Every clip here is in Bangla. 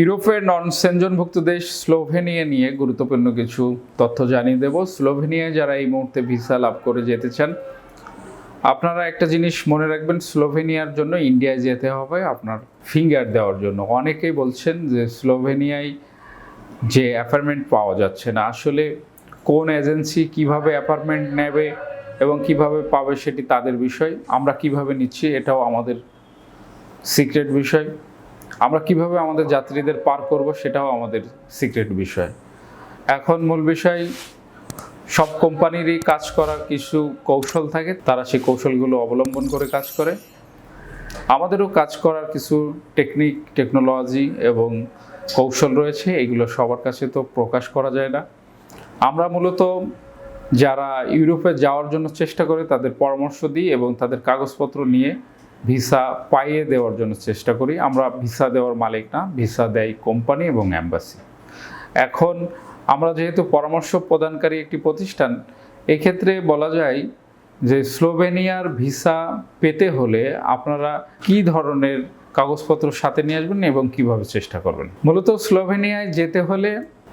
ইউরোপের নন সেনজনভুক্ত দেশ স্লোভেনিয়া নিয়ে গুরুত্বপূর্ণ কিছু তথ্য জানিয়ে দেব। স্লোভেনিয়ায় যারা এই মুহূর্তে ভিসা লাভ করে যেতে চান, আপনারা একটা জিনিস মনে রাখবেন, স্লোভেনিয়ার জন্য ইন্ডিয়ায় যেতে হবে আপনার ফিঙ্গার দেওয়ার জন্য। অনেকেই বলছেন যে স্লোভেনিয়ায় যে অ্যাপার্টমেন্ট পাওয়া যাচ্ছে না। আসলে কোন এজেন্সি কীভাবে অ্যাপার্টমেন্ট নেবে এবং কীভাবে পাবে সেটি তাদের বিষয়। আমরা কীভাবে নিচ্ছি এটাও আমাদের সিক্রেট বিষয়। আমরা কীভাবে আমাদের যাত্রীদের পার করব সেটাও আমাদের সিক্রেট বিষয়। এখন মূল বিষয়, সব কোম্পানিরই কাজ করার কিছু কৌশল থাকে, তারা সেই কৌশলগুলো অবলম্বন করে কাজ করে। আমাদেরও কাজ করার কিছু টেকনিক টেকনোলজি এবং কৌশল রয়েছে, এগুলো সবার কাছে তো প্রকাশ করা যায় না। আমরা মূলত যারা ইউরোপে যাওয়ার জন্য চেষ্টা করে, তাদের পরামর্শ দিই এবং তাদের কাগজপত্র নিয়ে ভিসা পাইয়ে দেওয়ার জন্য চেষ্টা করি। আমরা ভিসা দেওয়ার মালিক না, ভিসা দেয় কোম্পানি এবং অ্যাম্বাসি এখন আমরা যেহেতু পরামর্শ প্রদানকারী একটি প্রতিষ্ঠান, এক্ষেত্রে বলা যায় যে স্লোভেনিয়ার ভিসা পেতে হলে আপনারা কি ধরনের কাগজপত্র সাথে নিয়ে আসবেন এবং কীভাবে চেষ্টা করবেন? মূলত স্লোভেনিয়ায় যেতে হলে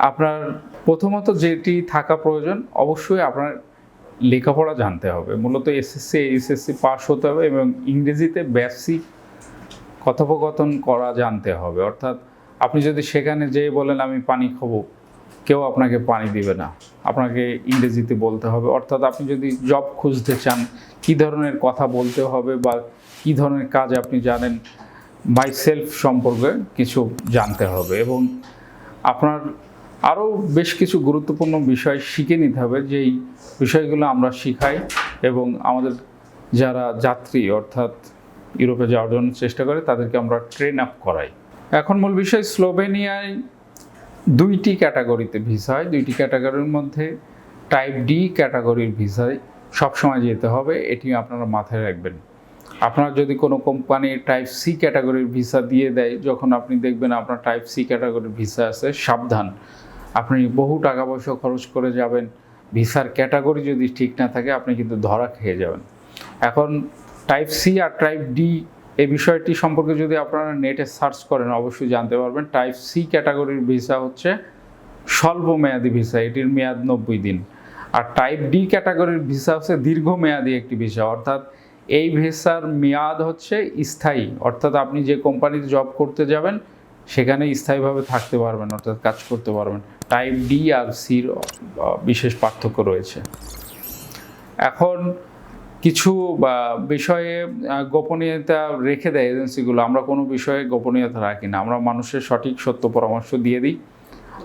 আপনার প্রথমত যেটি থাকা প্রয়োজন, অবশ্যই আপনার লেখাপড়া জানতে হবে। মূলত এসএসসি এইচএসসি পাস হতে হবে এবং ইংরেজিতে বেসিক কথোপকথন করা জানতে হবে। অর্থাৎ আপনি যদি সেখানে যেয়ে বলেন, আমি পানি খাব কেউ আপনাকে পানি দিবে না। আপনাকে ইংরেজিতে বলতে হবে। অর্থাৎ আপনি যদি জব খুঁজতে চান, কী ধরনের কথা বলতে হবে বা কী ধরনের কাজ আপনি জানেন মাই সেলফ সম্পর্কে কিছু জানতে হবে এবং আপনার আরও বেশ কিছু গুরুত্বপূর্ণ বিষয় শিখে নিতে হবে, যেই বিষয়গুলো আমরা শিখাই এবং আমাদের যারা যাত্রী, অর্থাৎ ইউরোপে যাওয়ার জন্য চেষ্টা করে, তাদেরকে আমরা ট্রেন আপ করাই। এখন মূল বিষয়, স্লোভেনিয়ায় দুইটি ক্যাটাগরিতে ভিসা হয়। দুইটি ক্যাটাগরির মধ্যে টাইপ ডি ক্যাটাগরির ভিসায় সবসময় যেতে হবে এটি আপনারা মাথায় রাখবেন। আপনার যদি কোনো কোম্পানি টাইপ সি ক্যাটাগরির ভিসা দিয়ে দেয়, যখন আপনি দেখবেন আপনার টাইপ সি ক্যাটাগরির ভিসা আছে, সাবধান। আপনি বহু টাকা পয়সা খরচ করে যাবেন, ভিসার ক্যাটাগরি যদি ঠিক না থাকে, আপনি কিন্তু ধরা খেয়ে যাবেন। এখন টাইপ সি আর টাইপ ডি এই বিষয়টি সম্পর্কে যদি আপনারা নেটে সার্চ করেন, অবশ্যই জানতে পারবেন। টাইপ সি ক্যাটাগরির ভিসা হচ্ছে স্বল্প মেয়াদি ভিসা এটির মেয়াদ নব্বই দিন। আর টাইপ ডি ক্যাটাগরির ভিসা হচ্ছে দীর্ঘমেয়াদী একটি ভিসা অর্থাৎ এই ভিসার মেয়াদ হচ্ছে স্থায়ী। অর্থাৎ আপনি যে কোম্পানিতে জব করতে যাবেন সেখানে স্থায়ীভাবে থাকতে পারবেন, অর্থাৎ কাজ করতে পারবেন। টাইপ ডি আর সির বিশেষ পার্থক্য রয়েছে। এখন কিছু বিষয়ে গোপনীয়তা রেখে দেয় এজেন্সিগুলো। আমরা কোনো বিষয়ে গোপনীয়তা রাখি না। আমরা মানুষের সঠিক সত্য পরামর্শ দিয়ে দিই।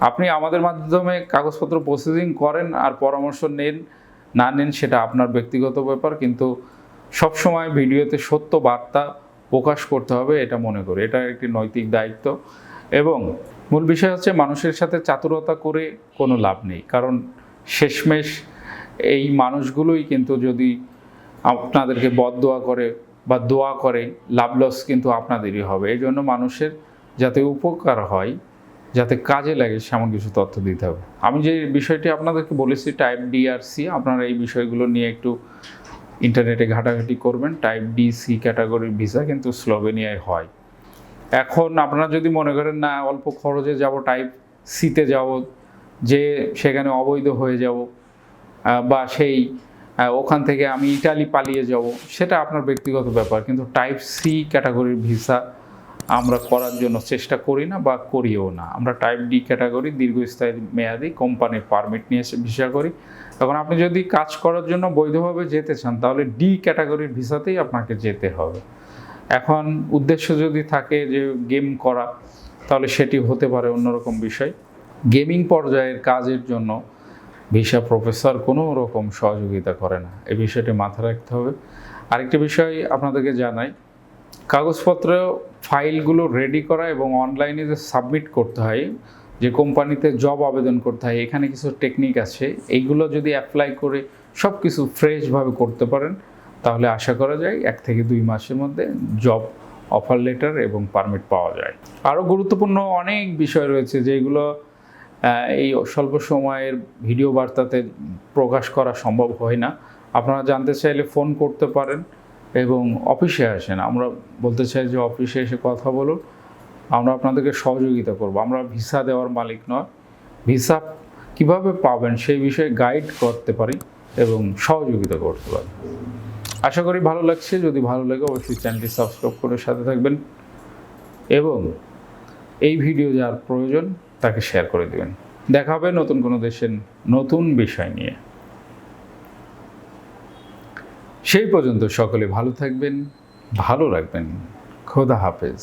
আপনি আমাদের মাধ্যমে কাগজপত্র প্রসেসিং করেন আর পরামর্শ নেন। না নেন সেটা আপনার ব্যক্তিগত ব্যাপার, কিন্তু সবসময় ভিডিওতে সত্য বার্তা প্রকাশ করতে হবে, এটা মনে করি। এটা একটি নৈতিক দায়িত্ব। এবং মূল বিষয় হচ্ছে মানুষের সাথে চাতুরতা করে কোনো লাভ নেই। কারণ শেষমেশ এই মানুষগুলোই কিন্তু যদি আপনাদেরকে বদদোয়া করে বা দোয়া করে, লাভ লস কিন্তু আপনাদেরই হবে। এই জন্য মানুষের যাতে উপকার হয়, যাতে কাজে লাগে সেমন কিছু তথ্য দিতে হবে। আমি যে বিষয়টি আপনাদেরকে বলেছি টাইপ ডিআরসি আপনারা এই বিষয়গুলো নিয়ে একটু ইন্টারনেটে ঘাটাঘাটি করবেন টাইপ ডি সি ক্যাটাগরির ভিসা কিন্তু স্লোভেনিয়ায় হয়। এখন আপনারা যদি মনে করেন, না, অল্প খরচে যাব টাইপ সিতে যাব, যে সেখানে অবৈধ হয়ে যাব বা সেই ওখান থেকে আমি ইটালি পালিয়ে যাব, সেটা আপনার ব্যক্তিগত ব্যাপার। কিন্তু টাইপ সি ক্যাটাগরির ভিসা আমরা করার জন্য চেষ্টা করি না বা করিও না। আমরা টাইপ ডি ক্যাটাগরি দীর্ঘস্থায়ী মেয়াদি কোম্পানির পারমিট নিয়ে ভিসা করি। তখন আপনি যদি কাজ করার জন্য বৈধভাবে যেতে চান, তাহলে ডি ক্যাটাগরির ভিসাতেই আপনাকে যেতে হবে। এখন উদ্দেশ্য যদি থাকে যে গেম করা, তাহলে সেটি হতে পারে অন্যরকম বিষয়। গেমিং পর্যায়ের কাজের জন্য ভিসা প্রফেসর কোনো রকম সহযোগিতা করে না। এই বিষয়টি মাথায় রাখতে হবে। আরেকটি বিষয় আপনাদেরকে জানাই, কাগজপত্র, ফাইলগুলো রেডি করা এবং অনলাইনে যে সাবমিট করতে হয় যে কোম্পানিতে জব আবেদন করতে হয়, এখানে কিছু টেকনিক আছে, এইগুলো যদি অ্যাপ্লাই করে সব কিছু ফ্রেশভাবে করতে পারেন, তাহলে আশা করা যায় এক থেকে দুই মাসের মধ্যে জব অফার লেটার এবং পারমিট পাওয়া যায়। আরও গুরুত্বপূর্ণ অনেক বিষয় রয়েছে যেগুলো এই স্বল্প সময়ের ভিডিও বার্তাতে প্রকাশ করা সম্ভব হয় না। আপনারা জানতে চাইলে ফোন করতে পারেন এবং অফিসে আসেন। আমরা বলতে চাই যে অফিসে এসে কথা বলুন আমরা আপনাদেরকে সহযোগিতা করব। আমরা ভিসা দেওয়ার মালিক নয়। ভিসা কীভাবে পাবেন সেই বিষয়ে গাইড করতে পারি এবং সহযোগিতা করতে পারি। আশা করি ভালো লাগছে। যদি ভালো লাগে অবশ্যই চ্যানেলটি সাবস্ক্রাইব করে সাথে থাকবেন এবং এই ভিডিও যার প্রয়োজন তাকে শেয়ার করে দেবেন। দেখা হবে নতুন কোনো দেশের নতুন বিষয় নিয়ে। সেই পর্যন্ত সকলে ভালো থাকবেন, ভালো রাখবেন। খোদা হাফেজ।